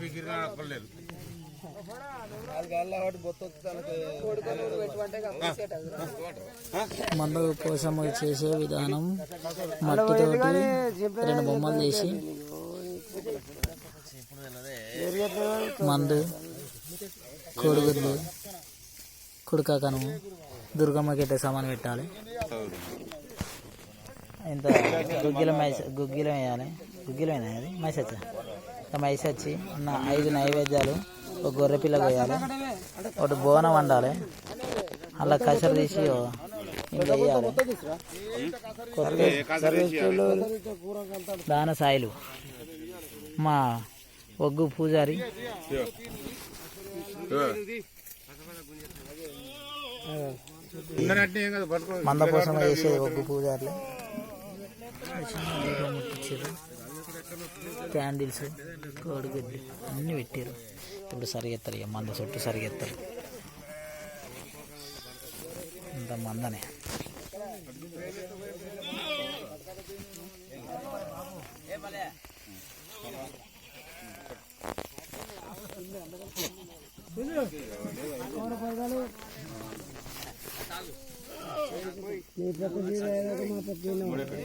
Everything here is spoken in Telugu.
బిగిరిన అక్కర్లేదు మందు కోసం చేసే విధానం మట్టితోటి రెండు బొమ్మలు చేసి మందు కోడిగుడ్లు కుడుకాకను దుర్గమ్మకి అయితే సామాన్ పెట్టాలి. ఇంత గుగ్గిలం మైస గుగ్గిలం వేయాలి. గుగ్గిలం అది? మైసచ్చ? ఇంత మైస ఉన్న ఐదు నైవేద్యాలు ఒక గొర్రె పిల్ల వేయాలి ఒకటి బోనం వండాలి. అలా కసరు తీసి ఓ వేయాలి. దాన సాయిలు. మా ఒగ్గు పూజారి. ఉందనట్టే మంద కోసం వేసే ఒగ్గు పూజారులు. క్యాండిల్స్ కోడిగుడ్లు అన్నీ పెట్టారు ఇప్పుడు సరిగెత్తారు ఇక మంద చుట్టూ సరిగెత్తారు. ఇంత మందనే. మీ ప్రకృతి మా ప్రకృతి